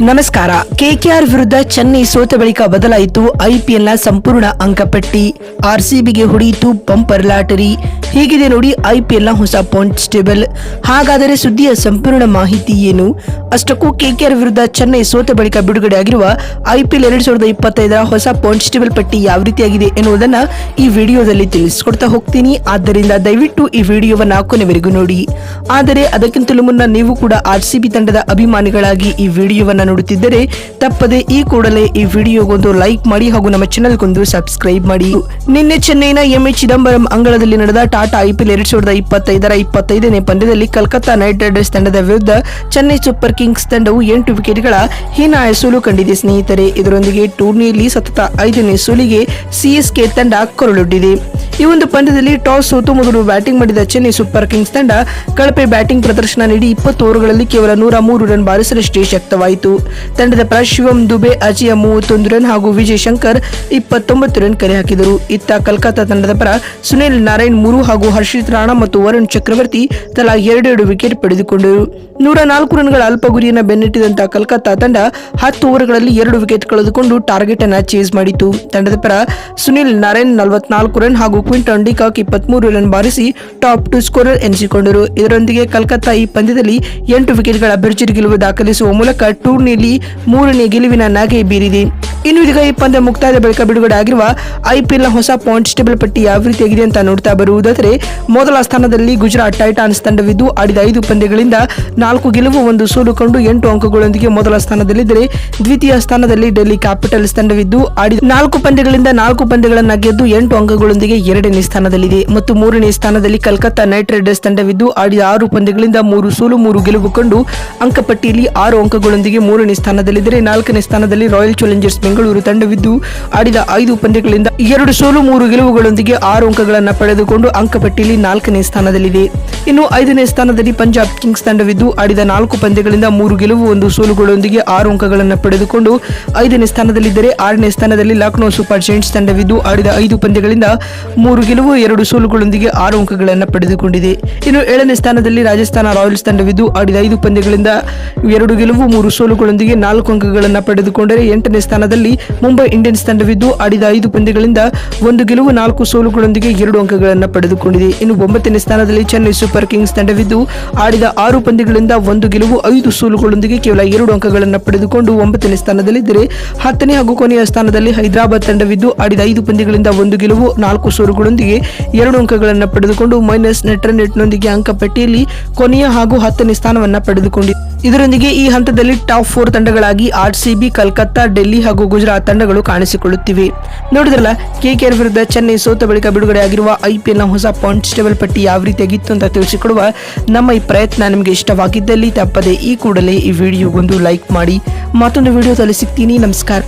ನಮಸ್ಕಾರ. ಕೆಕೆಆರ್ ವಿರುದ್ಧ ಚೆನ್ನೈ ಸೋತ ಬಳಿಕ ಬದಲಾಯಿತು ಐಪಿಎಲ್ನ ಸಂಪೂರ್ಣ ಅಂಕಪಟ್ಟಿ. ಆರ್ಸಿಬಿಗೆ ಹೊಡೆಯಿತು ಬಂಪರ್ ಲಾಟರಿ. ಹೀಗಿದೆ ನೋಡಿ ಐಪಿಎಲ್ನ ಹೊಸ ಪಾಯಿಂಟ್ಸ್ ಟೇಬಲ್ ಹಾಗಾದರೆ ಸುದ್ದಿಯ ಸಂಪೂರ್ಣ ಮಾಹಿತಿ ಏನು? ಅಷ್ಟಕ್ಕೂ ಕೆಕೆಆರ್ ವಿರುದ್ಧ ಚೆನ್ನೈ ಸೋತ ಬಳಿಕ ಬಿಡುಗಡೆಯಾಗಿರುವ ಐಪಿಎಲ್ ಎರಡ್ ಸಾವಿರದ ಇಪ್ಪತ್ತೈದರ ಹೊಸ ಪಾಯಿಂಟ್ಸ್ ಟೇಬಲ್ ಪಟ್ಟಿ ಯಾವ ರೀತಿಯಾಗಿದೆ ಎನ್ನುವುದನ್ನ ಈ ವಿಡಿಯೋದಲ್ಲಿ ತಿಳಿಸಿಕೊಡ್ತಾ ಹೋಗ್ತೀನಿ. ಆದ್ದರಿಂದ ದಯವಿಟ್ಟು ಈ ವಿಡಿಯೋವನ್ನ ಕೊನೆವರೆಗೂ ನೋಡಿ. ಆದರೆ ಅದಕ್ಕಿಂತಲೂ ಮುನ್ನ ನೀವು ಕೂಡ ಆರ್ಸಿಬಿ ತಂಡದ ಅಭಿಮಾನಿಗಳಾಗಿ ಈ ವಿಡಿಯೋವನ್ನ ನೋಡುತ್ತಿದ್ದರೆ ತಪ್ಪದೆ ಈ ಕೂಡಲೇ ಈ ವಿಡಿಯೋಗೊಂದು ಲೈಕ್ ಮಾಡಿ ಹಾಗೂ ನಮ್ಮ ಚಾನೆಲ್ಗೊಂದು ಸಬ್ಸ್ಕ್ರೈಬ್ ಮಾಡಿ. ನಿನ್ನೆ ಚೆನ್ನೈನ ಎಂಎ ಚಿದಂಬರಂ ಅಂಗಳದಲ್ಲಿ ನಡೆದ ಟಾಟಾ ಐಪಿಎಲ್ ಎರಡ್ ಸಾವಿರದ ಇಪ್ಪತ್ತೈದರ ಇಪ್ಪತ್ತೈದನೇ ಪಂದ್ಯದಲ್ಲಿ ಕಲ್ಕತ್ತಾ ನೈಟ್ ರೈಡರ್ಸ್ ತಂಡದ ವಿರುದ್ಧ ಚೆನ್ನೈ ಸೂಪರ್ ಕಿಂಗ್ಸ್ ತಂಡವು ಎಂಟು ವಿಕೆಟ್ಗಳ ಹೀನಾಯ ಸೋಲು ಕಂಡಿದೆ. ಸ್ನೇಹಿತರೆ, ಇದರೊಂದಿಗೆ ಟೂರ್ನಿಯಲ್ಲಿ ಸತತ ಐದನೇ ಸೋಲಿಗೆ ಸಿಎಸ್ಕೆ ತಂಡ ಕೊರಳೊಡ್ಡಿದೆ. ಈ ಒಂದು ಪಂದ್ಯದಲ್ಲಿ ಟಾಸ್ ಸೋತು ಮೊದಲು ಬ್ಯಾಟಿಂಗ್ ಮಾಡಿದ ಚೆನ್ನೈ ಸೂಪರ್ ಕಿಂಗ್ಸ್ ತಂಡ ಕಳಪೆ ಬ್ಯಾಟಿಂಗ್ ಪ್ರದರ್ಶನ ನೀಡಿ ಇಪ್ಪತ್ತು ಓವರ್ಗಳಲ್ಲಿ ಕೇವಲ ನೂರ ಮೂರು ರನ್ ಬಾರಿಸಲಷ್ಟೇ ಶಕ್ತವಾಯಿತು. ತಂಡದ ಪರ ಶಿವಂ ದುಬೆ, ಅಜಯ ಮೂವತ್ತೊಂದು ರನ್ ಹಾಗೂ ವಿಜಯ್ ಶಂಕರ್ ಇಪ್ಪತ್ತೊಂಬತ್ತು ರನ್ ಕರೆ ಹಾಕಿದರು. ಇತ್ತ ಕಲ್ಕತ್ತಾ ತಂಡದ ಪರ ಸುನಿಲ್ ನಾರಾಯಣ್ ಮೂರು ಹಾಗೂ ಹರ್ಷಿತ್ ರಾಣಾ ಮತ್ತು ವರುಣ್ ಚಕ್ರವರ್ತಿ ತಲಾ ಎರಡೆರಡು ವಿಕೆಟ್ ಪಡೆದುಕೊಂಡರು. ನೂರ ನಾಲ್ಕು ರನ್ಗಳ ಅಲ್ಪ ಗುರಿಯನ್ನು ಬೆನ್ನಟ್ಟಿದಂತ ಕಲ್ಕತ್ತಾ ತಂಡ ಹತ್ತು ಓವರ್ಗಳಲ್ಲಿ ಎರಡು ವಿಕೆಟ್ ಕಳೆದುಕೊಂಡು ಟಾರ್ಗೆಟ್ ಅನ್ನು ಚೇಸ್ ಮಾಡಿತು ತಂಡದ ಪರ ಸುನಿಲ್ ನಾರಾಯಣ್ ನಲವತ್ನಾಲ್ಕು ರನ್ ಹಾಗೂ ಕ್ವಿಂಟನ್ ಡಿಕಾಕ್ ಇಪ್ಪತ್ಮೂರು ರನ್ ಬಾರಿಸಿ ಟಾಪ್ ಟು ಸ್ಕೋರರ್ ಎನಿಸಿಕೊಂಡರು. ಇದರೊಂದಿಗೆ ಕಲ್ಕತ್ತಾ ಈ ಪಂದ್ಯದಲ್ಲಿ ಎಂಟು ವಿಕೆಟ್ಗಳ ಭರ್ಜರಿ ಗೆಲುವು ದಾಖಲಿಸುವ ಮೂಲಕ ಟೂರ್ನಿಯಲ್ಲಿ ಮೂರನೇ ಗೆಲುವಿನ ನಗೆ ಬೀರಿದೆ. ಇನ್ನು ಇದೀಗ ಈ ಪಂದ್ಯ ಮುಕ್ತಾಯದ ಬಳಿಕ ಬಿಡುಗಡೆ ಆಗಿರುವ ಐಪಿಎಲ್ನ ಹೊಸ ಪಾಯಿಂಟ್ಸ್ ಟೇಬಲ್ ಪಟ್ಟಿ ಯಾವ ರೀತಿ ಆಗಿದೆ ಅಂತ ನೋಡ್ತಾ ಬರುವುದಾದರೆ, ಮೊದಲ ಸ್ಥಾನದಲ್ಲಿ ಗುಜರಾತ್ ಟೈಟಾನ್ಸ್ ತಂಡವಿದ್ದು ಆಡಿದ ಐದು ಪಂದ್ಯಗಳಿಂದ ನಾಲ್ಕು ಗೆಲುವು, ಒಂದು ಸೋಲು ಕಂಡು ಎಂಟು ಅಂಕಗಳೊಂದಿಗೆ ಮೊದಲ ಸ್ಥಾನದಲ್ಲಿದ್ದರೆ, ದ್ವಿತೀಯ ಸ್ಥಾನದಲ್ಲಿ ಡೆಲ್ಲಿ ಕ್ಯಾಪಿಟಲ್ಸ್ ತಂಡವಿದ್ದು ಆಡಿದ ನಾಲ್ಕು ಪಂದ್ಯಗಳಿಂದ ನಾಲ್ಕು ಪಂದ್ಯಗಳನ್ನು ಗೆದ್ದು ಎಂಟು ಅಂಕಗಳೊಂದಿಗೆ ಎರಡನೇ ಸ್ಥಾನದಲ್ಲಿದೆ. ಮತ್ತು ಮೂರನೇ ಸ್ಥಾನದಲ್ಲಿ ಕಲ್ಕತ್ತಾ ನೈಟ್ ರೈಡರ್ಸ್ ತಂಡವಿದ್ದು ಆಡಿದ ಆರು ಪಂದ್ಯಗಳಿಂದ ಮೂರು ಸೋಲು, ಮೂರು ಗೆಲುವು ಕಂಡು ಅಂಕಪಟ್ಟಿಯಲ್ಲಿ ಆರು ಅಂಕಗಳೊಂದಿಗೆ ಮೂರನೇ ಸ್ಥಾನದಲ್ಲಿದ್ದರೆ, ನಾಲ್ಕನೇ ಸ್ಥಾನದಲ್ಲಿ ರಾಯಲ್ ಚಾಲೆಂಜರ್ಸ್ ತಂಡವಿದ್ದು ಆಡಿದ ಐದು ಪಂದ್ಯಗಳಿಂದ ಎರಡು ಸೋಲು ಮೂರು ಗೆಲುವುಗಳೊಂದಿಗೆ ಆರು ಅಂಕಗಳನ್ನು ಪಡೆದುಕೊಂಡು ಅಂಕಪಟ್ಟಿಯಲ್ಲಿ ನಾಲ್ಕನೇ ಸ್ಥಾನದಲ್ಲಿದೆ. ಇನ್ನು ಐದನೇ ಸ್ಥಾನದಲ್ಲಿ ಪಂಜಾಬ್ ಕಿಂಗ್ಸ್ ತಂಡವಿದ್ದು ಆಡಿದ ನಾಲ್ಕು ಪಂದ್ಯಗಳಿಂದ ಮೂರು ಗೆಲುವು, ಒಂದು ಸೋಲುಗಳೊಂದಿಗೆ ಆರು ಅಂಕಗಳನ್ನು ಪಡೆದುಕೊಂಡು ಐದನೇ ಸ್ಥಾನದಲ್ಲಿದ್ದರೆ ಆರನೇ ಸ್ಥಾನದಲ್ಲಿ ಲಕ್ನೋ ಸೂಪರ್ ಜೈಂಟ್ಸ್ ತಂಡವಿದ್ದು ಆಡಿದ ಐದು ಪಂದ್ಯಗಳಿಂದ ಮೂರು ಗೆಲುವು, ಎರಡು ಸೋಲುಗಳೊಂದಿಗೆ ಆರು ಅಂಕಗಳನ್ನು ಪಡೆದುಕೊಂಡಿದೆ. ಇನ್ನು ಏಳನೇ ಸ್ಥಾನದಲ್ಲಿ ರಾಜಸ್ಥಾನ ರಾಯಲ್ಸ್ ತಂಡವಿದ್ದು ಆಡಿದ ಐದು ಪಂದ್ಯಗಳಿಂದ ಎರಡು ಗೆಲುವು, ಮೂರು ಸೋಲುಗಳೊಂದಿಗೆ ನಾಲ್ಕು ಅಂಕಗಳನ್ನು ಪಡೆದುಕೊಂಡರೆ ಎಂಟನೇ ಸ್ಥಾನದಲ್ಲಿ ಮುಂಬೈ ಇಂಡಿಯನ್ಸ್ ತಂಡವಿದ್ದು ಆಡಿದ ಐದು ಪಂದ್ಯಗಳಿಂದ ಒಂದು ಗೆಲುವು, ನಾಲ್ಕು ಸೋಲುಗಳೊಂದಿಗೆ ಎರಡು ಅಂಕಗಳನ್ನು ಪಡೆದುಕೊಂಡಿದೆ. ಇನ್ನು ಒಂಬತ್ತನೇ ಸ್ಥಾನದಲ್ಲಿ ಚೆನ್ನೈ ಸೂಪರ್ ಕಿಂಗ್ಸ್ ತಂಡವಿದ್ದು ಆಡಿದ ಆರು ಪಂದ್ಯಗಳಿಂದ ಒಂದು ಗೆಲುವು, ಐದು ಸೋಲುಗಳೊಂದಿಗೆ ಕೇವಲ ಎರಡು ಅಂಕಗಳನ್ನು ಪಡೆದುಕೊಂಡು ಒಂಬತ್ತನೇ ಸ್ಥಾನದಲ್ಲಿದ್ದರೆ ಹತ್ತನೇ ಹಾಗೂ ಕೊನೆಯ ಸ್ಥಾನದಲ್ಲಿ ಹೈದರಾಬಾದ್ ತಂಡವಿದ್ದು ಆಡಿದ ಐದು ಪಂದ್ಯಗಳಿಂದ ಒಂದು ಗೆಲುವು, ನಾಲ್ಕು ಸೋಲುಗಳೊಂದಿಗೆ ಎರಡು ಅಂಕಗಳನ್ನು ಪಡೆದುಕೊಂಡು ಮೈನಸ್ ನೆಟ್ ರನ್ ನೆಟ್ನೊಂದಿಗೆ ಅಂಕಪಟ್ಟಿಯಲ್ಲಿ ಕೊನೆಯ ಹಾಗೂ ಹತ್ತನೇ ಸ್ಥಾನವನ್ನು ಪಡೆದುಕೊಂಡಿದೆ ಇದರೊಂದಿಗೆ ಈ ಹಂತದಲ್ಲಿ ಟಾಪ್ ಫೋರ್ ತಂಡಗಳಾಗಿ ಆರ್ಸಿಬಿ, ಕಲ್ಕತ್ತಾ, ಡೆಲ್ಲಿ ಹಾಗೂ ಗುಜರಾತ್ ತಂಡಗಳು ಕಾಣಿಸಿಕೊಳ್ಳುತ್ತಿವೆ. ನೋಡಿದ್ರಲ್ಲ, ಕೆಕೆಆರ್ ವಿರುದ್ಧ ಚೆನ್ನೈ ಸೋತ ಬಳಿಕ ಬಿಡುಗಡೆಯಾಗಿರುವ ಐಪಿಎಲ್ನ ಹೊಸ ಪಾಯಿಂಟ್ಸ್ ಟೇಬಲ್ ಪಟ್ಟಿ ಯಾವ ರೀತಿಯಾಗಿತ್ತು ಅಂತ ತಿಳಿಸಿಕೊಡುವ ನಮ್ಮ ಈ ಪ್ರಯತ್ನ ನಿಮಗೆ ಇಷ್ಟವಾಗಿದ್ದಲ್ಲಿ ತಪ್ಪದೆ ಈ ಕೂಡಲೇ ಈ ವಿಡಿಯೋಗೊಂದು ಲೈಕ್ ಮಾಡಿ. ಮತ್ತೊಂದು ವಿಡಿಯೋದಲ್ಲಿ ಸಿಗ್ತೀನಿ ನಮಸ್ಕಾರ.